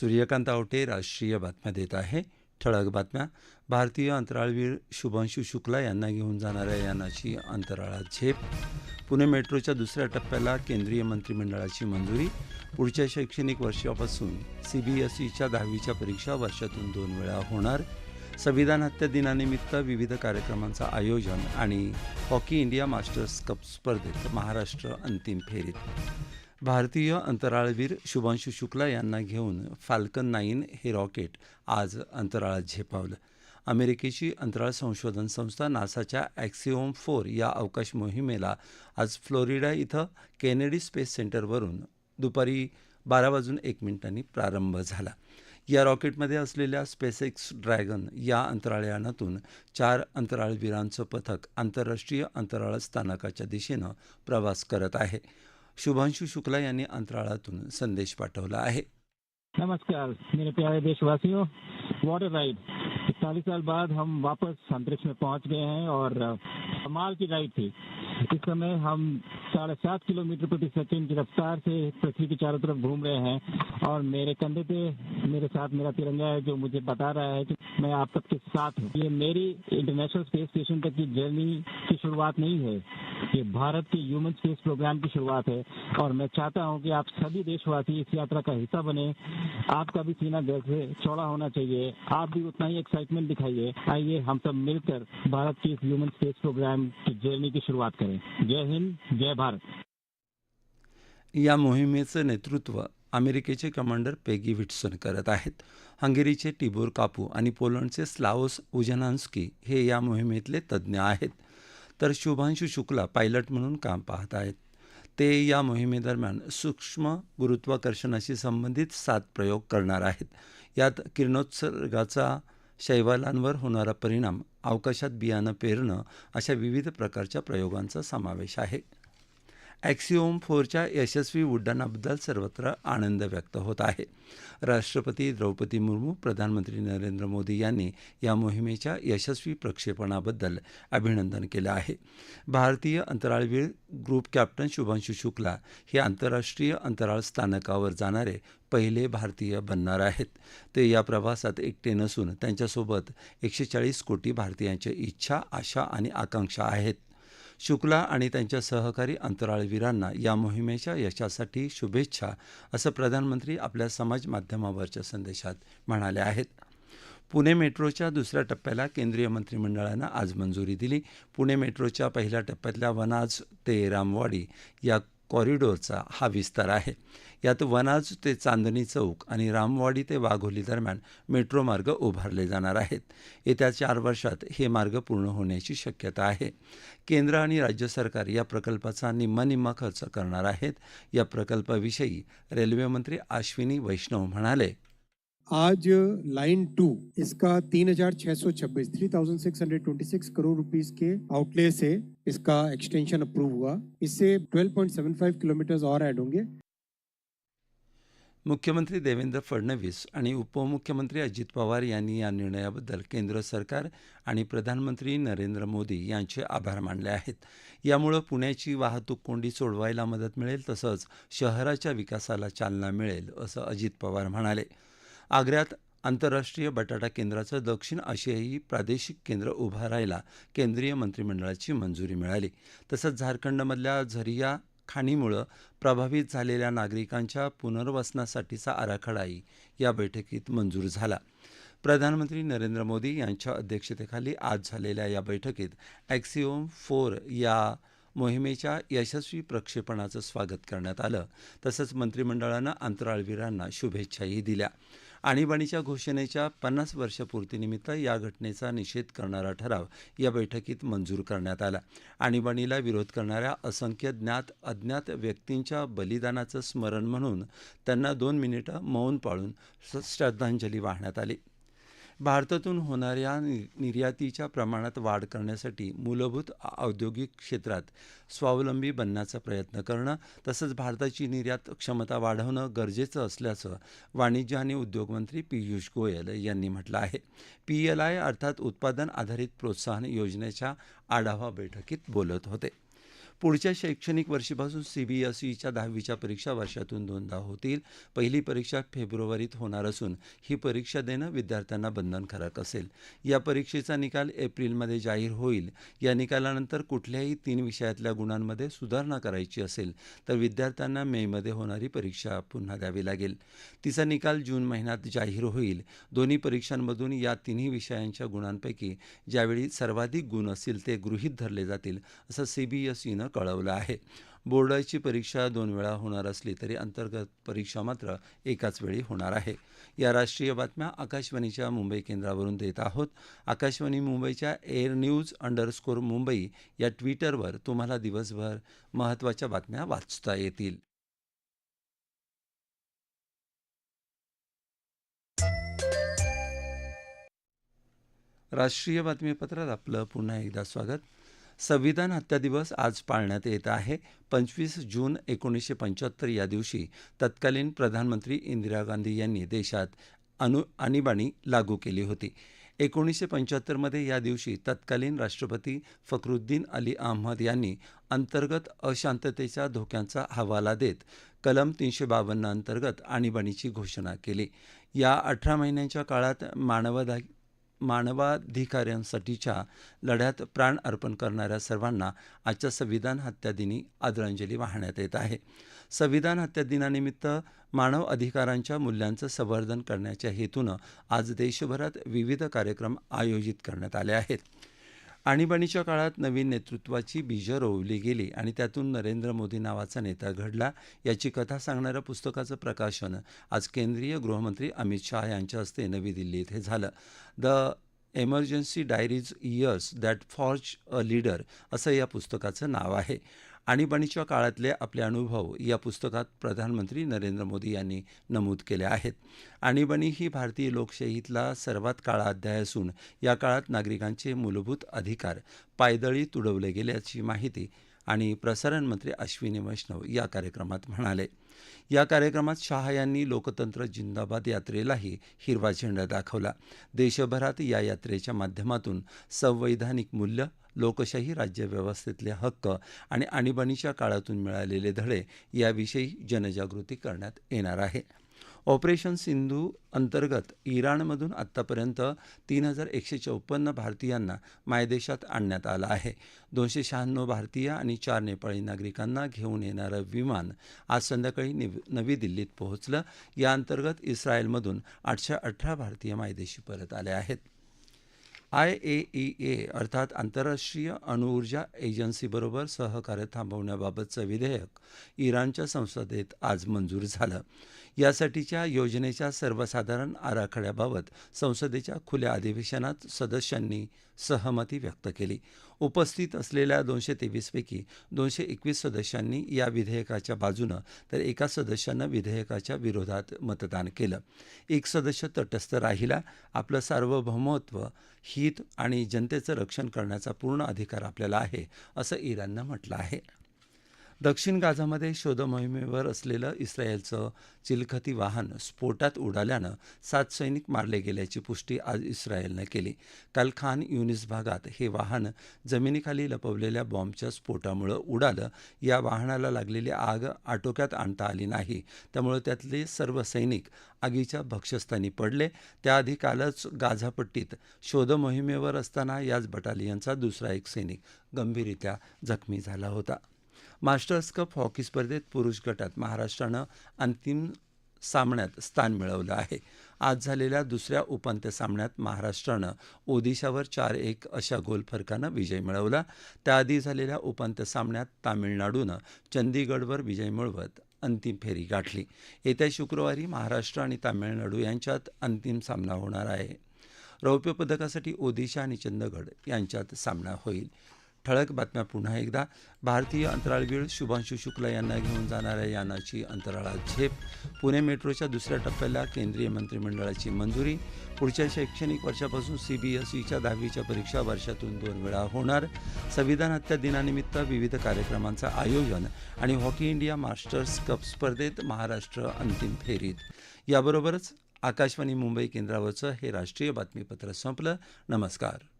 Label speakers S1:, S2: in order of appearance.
S1: सूर्यकांत आवटे राष्ट्रीय बातम्या देत आहे ठळक बातम्या भारतीय अंतराळवीर शुभांशु शुक्ला यांना घेऊन जाणाऱ्या यानाची अंतराळात झेप पुणे मेट्रोच्या दुसऱ्या टप्प्याला केंद्रीय मंत्रिमंडळाची मंजुरी पुढच्या शैक्षणिक वर्षापासून सी बी एस ईच्या दहावीच्या परीक्षा वर्षातून दोन वेळा होणार संविधान हत्या दिनानिमित्त विविध कार्यक्रमांचं आयोजन आणि हॉकी इंडिया मास्टर्स कप स्पर्धेत महाराष्ट्र अंतिम फेरीत भारतीय अंतराळवीर शुभांशु शुक्ला यांना घेऊन फाल्कन नाईन हे रॉकेट आज अंतराळात झेपावलं अमेरिकेची अंतराळ संशोधन संस्था नासाच्या ॲक्सिओम फोर या अवकाश मोहिमेला आज फ्लोरिडा इथं केनेडी स्पेस सेंटरवरून दुपारी बारा वाजून एक मिनिटांनी प्रारंभ झाला या रॉकेटमध्ये असलेल्या स्पेसएक्स ड्रॅगन या अंतराळयानातून चार अंतराळवीरांचं पथक आंतरराष्ट्रीय अंतराळ स्थानकाच्या दिशेनं प्रवास करत आहे शुभांशु शुक्ला यांनी अंतराळातून संदेश पाठवला आहे
S2: नमस्कार मेरे प्यारे देशवासियों वॉटर राइड इकतालीस साल बाद हम वापस अंतरिक्ष में पहुंच गए हैं और कमाल की राइड थी इस समय हम साढ़े सात किलोमीटर प्रति सेकंड की रफ्तार से पृथ्वी के चारों तरफ घूम रहे हैं और मेरे कंधे पे मेरे साथ मेरा तिरंगा है जो मुझे बता रहा है कि मैं आप सबके साथ हूँ ये मेरी इंटरनेशनल स्पेस स्टेशन तक की जर्नी की शुरुआत नहीं है ये भारत के ह्यूमन स्पेस प्रोग्राम की शुरुआत है और मैं चाहता हूँ कि आप सभी देशवासी इस यात्रा का हिस्सा बने आपका भी सीना गर्व से चौड़ा होना चाहिए आप भी उतना ही एक्साइटमेंट दिखाइए आइए हम सब मिलकर भारत की इस ह्यूमन स्पेस प्रोग्राम की जर्नी की शुरुआत करें जय हिंद जय भारत
S1: या मोहिमेचं नेतृत्व अमेरिकेचे कमांडर पेगी विट्सन करत आहेत हंगेरीचे टिबोर कापू आणि पोलंडचे स्लावोस उजनान्स्की हे या मोहिमेतले तज्ज्ञ आहेत तर शुभांशू शुक्ला पायलट म्हणून काम पाहत आहेत ते या मोहिमेदरम्यान सूक्ष्म गुरुत्वाकर्षणाशी संबंधित सात प्रयोग करणार आहेत यात किरणोत्सर्गाचा शैवालांवर होणारा परिणाम अवकाशात बियाणं पेरणं अशा विविध प्रकारच्या प्रयोगांचा समावेश आहे ॲक्सिओम फोरच्या यशस्वी उड्डाणाबद्दल सर्वत्र आनंद व्यक्त होत आहे राष्ट्रपती द्रौपदी मुर्मू प्रधानमंत्री नरेंद्र मोदी यांनी या मोहिमेच्या यशस्वी प्रक्षेपणाबद्दल अभिनंदन केलं आहे भारतीय अंतराळवीर ग्रुप कॅप्टन शुभांशु शुक्ला हे आंतरराष्ट्रीय अंतराळ स्थानकावर जाणारे पहिले भारतीय बनणार आहेत ते या प्रवासात एकटे नसून त्यांच्यासोबत एकशे चाळीस कोटी भारतीयांच्या इच्छा आशा आणि आकांक्षा आहेत शुक्ला आणि त्यांच्या सहकारी अंतराळवीरांना या मोहिमेच्या यशासाठी शुभेच्छा असं प्रधानमंत्री आपल्या समाज माध्यमावरच्या संदेशात म्हणाले आहेत पुणे मेट्रोच्या दुसऱ्या टप्प्याला केंद्रीय मंत्रिमंडळानं आज मंजुरी दिली पुणे मेट्रोच्या पहिल्या टप्प्यातल्या वनाज ते रामवाडी या कॉरिडोरचा हा विस्तार आहे यात वनाज ते चांदणी चौक आणि रामवाडी ते वाघोली दरम्यान मेट्रो मार्ग उभारले जाणार आहेत येत्या चार वर्षात हे मार्ग पूर्ण होण्याची शक्यता आहे केंद्र आणि राज्य सरकार या प्रकल्पाचा निम्मा निम्मा खर्च करणार आहेत या प्रकल्पाविषयी रेल्वेमंत्री अश्विनी वैष्णव म्हणाले
S3: आज लाइन टू इसका तीन हजार छह सौ छब्बीस three thousand six hundred twenty six crore rupees के आउटले से इसका एक्सटेंशन अप्रूव हुआ इससे twelve point seven five kilometre और एड होंगे
S1: मुख्यमंत्री देवेंद्र फडणवीस आणि उपमुख्यमंत्री अजित पवार यांनी या निर्णयाबद्दल केंद्र सरकार आणि प्रधानमंत्री नरेंद्र मोदी यांचे आभार मानले आहेत यामुळे पुण्याची वाहतूक कोंडी सोडवायला मदत मिळेल तसंच शहराच्या विकासाला चालना मिळेल असं अजित पवार म्हणाले आग्र्यात आंतरराष्ट्रीय बटाटा केंद्राचं दक्षिण आशियाई प्रादेशिक केंद्र उभारायला केंद्रीय मंत्रिमंडळाची मंजुरी मिळाली तसंच झारखंडमधल्या झरिया खाणीमुळं प्रभावित झालेल्या नागरिकांच्या पुनर्वसनासाठीचा आराखडाही या बैठकीत मंजूर झाला प्रधानमंत्री नरेंद्र मोदी यांच्या अध्यक्षतेखाली आज झालेल्या या बैठकीत ॲक्सिओम फोर या मोहिमेच्या यशस्वी प्रक्षेपणाचं स्वागत करण्यात आलं तसंच मंत्रिमंडळानं अंतराळवीरांना शुभेच्छाही दिल्या आणीबाणीच्या घोषणेच्या पन्नास वर्षपूर्तीनिमित्त या घटनेचा निषेध करणारा ठराव या बैठकीत मंजूर करण्यात आला आणीबाणीला विरोध करणाऱ्या असंख्य ज्ञात अज्ञात व्यक्तींच्या बलिदानाचं स्मरण म्हणून त्यांना दोन मिनिटं मौन पाळून श्रद्धांजली वाहण्यात आली भारतातून होणाऱ्या निर्यातीच्या प्रमाणात वाढ करण्यासाठी मूलभूत औद्योगिक क्षेत्रात स्वावलंबी बनण्याचा प्रयत्न करणं तसंच भारताची निर्यात क्षमता वाढवणं गरजेचं असल्याचं वाणिज्य आणि उद्योगमंत्री पियुष गोयल यांनी म्हटलं आहे पी एल आय अर्थात उत्पादन आधारित प्रोत्साहन योजनेच्या आढावा बैठकीत बोलत होते पुढच्या शैक्षणिक वर्षीपासून सीबीएसईच्या दहावीच्या परीक्षा वर्षातून दोनदा होतील पहिली परीक्षा फेब्रुवारीत होणार असून ही परीक्षा देणं विद्यार्थ्यांना बंधनकारक असेल या परीक्षेचा निकाल एप्रिलमध्ये जाहीर होईल या निकालानंतर कुठल्याही तीन विषयातल्या गुणांमध्ये सुधारणा करायची असेल तर विद्यार्थ्यांना मेमध्ये होणारी परीक्षा पुन्हा द्यावी लागेल तिचा निकाल जून महिन्यात जाहीर होईल दोन्ही परीक्षांमधून या तिन्ही विषयांच्या गुणांपैकी ज्यावेळी सर्वाधिक गुण असतील ते गृहीत धरले जातील असं सीबीएसईनं कळवलं आहे बोर्डाची परीक्षा दोन वेळा होणार असली तरी अंतर्गत परीक्षा मात्र एकाच वेळी होणार आहे या राष्ट्रीय बातम्या आकाशवाणीच्या मुंबई केंद्रावरून देत आहोत आकाशवाणी मुंबईच्या एअर न्यूज अंडरस्कोर मुंबई या ट्विटरवर तुम्हाला दिवसभर महत्त्वाच्या बातम्या वाचता येतील राष्ट्रीय बातमीपत्रात आपलं पुन्हा एकदा स्वागत संविधान हत्या दिवस आज पाळण्यात येत आहे पंचवीस जून एकोणीसशे पंच्याहत्तर या दिवशी तत्कालीन प्रधानमंत्री इंदिरा गांधी यांनी देशात अनु आणीबाणी लागू केली होती एकोणीसशे पंच्याहत्तरमध्ये या दिवशी तत्कालीन राष्ट्रपती फखरुद्दीन अली अहमद यांनी अंतर्गत अशांततेच्या धोक्यांचा हवाला देत कलम तीनशे बावन्न अंतर्गत आणीबाणीची घोषणा केली या अठरा महिन्यांच्या काळात मानवदा मानवाधिकाऱ्यांसाठीच्या लढ्यात प्राण अर्पण करणाऱ्या सर्वांना आजच्या संविधान हत्या दिनी आदरांजली वाहण्यात येत आहे संविधान हत्या दिनानिमित्त मानव अधिकारांच्या मूल्यांचं संवर्धन करण्याच्या हेतूनं आज देशभरात विविध कार्यक्रम आयोजित करण्यात आले आहेत आणीबाणीच्या काळात नवीन नेतृत्वाची बीजं रोवली गेली आणि त्यातून नरेंद्र मोदी नावाचा नेता घडला याची कथा सांगणाऱ्या पुस्तकाचं प्रकाशन आज केंद्रीय गृहमंत्री अमित शहा यांच्या हस्ते नवी दिल्ली इथं झालं the emergency diaries years that forge a leader असं या पुस्तकाचं नाव आहे आणीबाणीच्या काळातले आपले अनुभव या पुस्तकात प्रधानमंत्री नरेंद्र मोदी यांनी नमूद केले आहेत आणीबाणी ही भारतीय लोकशाहीतला सर्वात काळा अध्याय असून या काळात नागरिकांचे मूलभूत अधिकार पायदळी तुडवले गेल्याची माहिती आणि प्रसारण मंत्री अश्विनी वैष्णव या कार्यक्रमात म्हणाले या कार्यक्रमात शाह यांनी लोकतंत्र जिंदाबाद यात्रेलाही हिरवा झेंडा दाखवला देशभरात या यात्रेच्या माध्यमातून संवैधानिक मूल्य लोकशाही राज्यव्यवस्थेतले हक्क आणि आणीबाणीच्या काळातून मिळालेले धडे याविषयी जनजागृती करण्यात येणार आहे ऑपरेशन सिंधू अंतर्गत इराणमधून आत्तापर्यंत तीन हजार एकशे चौपन्न भारतीयांना मायदेशात आणण्यात आलं आहे दोनशे शहाण्णव भारतीय आणि चार नेपाळी नागरिकांना घेऊन येणारं विमान आज संध्याकाळी नवी दिल्लीत पोहोचलं या अंतर्गत इस्रायलमधून आठशे अठरा भारतीय मायदेशी परत आले आहेत आय ए ई ए अर्थात आंतरराष्ट्रीय अणुऊर्जा एजन्सीबरोबर सहकार्य थांबवण्याबाबतचं विधेयक इराणच्या संसदेत आज मंजूर झालं यासाठीच्या योजनेच्या सर्वसाधारण आराखड्याबाबत संसदेच्या खुल्या अधिवेशनात सदस्यांनी सहमती व्यक्त केली उपस्थित असलेल्या दोनशे तेवीसपैकी दोनशे एकवीस सदस्यांनी या विधेयकाच्या बाजूनं तर एका सदस्यानं विधेयकाच्या विरोधात मतदान केलं एक सदस्य तटस्थ राहिला आपलं सार्वभौमत्व हित आणि जनतेचं रक्षण करण्याचा पूर्ण अधिकार आपल्याला आहे असं इराणनं म्हटलं आहे दक्षिण गाझामध्ये शोधमोहिमेवर असलेलं इस्रायलचं चिलखती वाहन स्फोटात उडाल्यानं सात सैनिक मारले गेल्याची पुष्टी आज इस्रायलनं केली काल खान युनिस भागात हे वाहन जमिनीखाली लपवलेल्या बॉम्बच्या स्फोटामुळं उडालं या वाहनाला लागलेली आग आटोक्यात आणता आली नाही त्यामुळे त्यातले सर्व सैनिक आगीच्या भक्षस्थानी पडले त्याआधी कालच गाझापट्टीत शोधमोहिमेवर असताना याच बटालियनचा दुसरा एक सैनिक गंभीररित्या जखमी झाला होता मास्टर्स कप हॉकी स्पर्धेत पुरुष गटात महाराष्ट्रानं अंतिम सामन्यात स्थान मिळवलं आहे आज झालेल्या दुसऱ्या उपांत्य सामन्यात महाराष्ट्रानं ओदिशावर चार एक अशा गोल फरकानं विजय मिळवला त्याआधी झालेल्या उपांत्य सामन्यात तामिळनाडूनं चंदीगडवर विजय मिळवत अंतिम फेरी गाठली येत्या शुक्रवारी महाराष्ट्र आणि तामिळनाडू यांच्यात अंतिम सामना होणार आहे रौप्य पदकासाठी ओदिशा आणि चंदगड यांच्यात सामना होईल ठळक बातम्या पुन्हा एकदा भारतीय अंतराळवीर शुभांशु शुक्ला यांना घेऊन जाणाऱ्या यानाची अंतराळात झेप पुणे मेट्रोच्या दुसऱ्या टप्प्याला केंद्रीय मंत्रिमंडळाची मंजुरी पुढच्या शैक्षणिक वर्षापासून सी बी एस ईच्या दहावीच्या परीक्षा वर्षातून दोन वेळा होणार संविधान हत्या दिनानिमित्त विविध कार्यक्रमांचं आयोजन आणि हॉकी इंडिया मास्टर्स कप स्पर्धेत महाराष्ट्र अंतिम फेरीत याबरोबरच आकाशवाणी मुंबई केंद्रावरचं हे राष्ट्रीय बातमीपत्र संपलं नमस्कार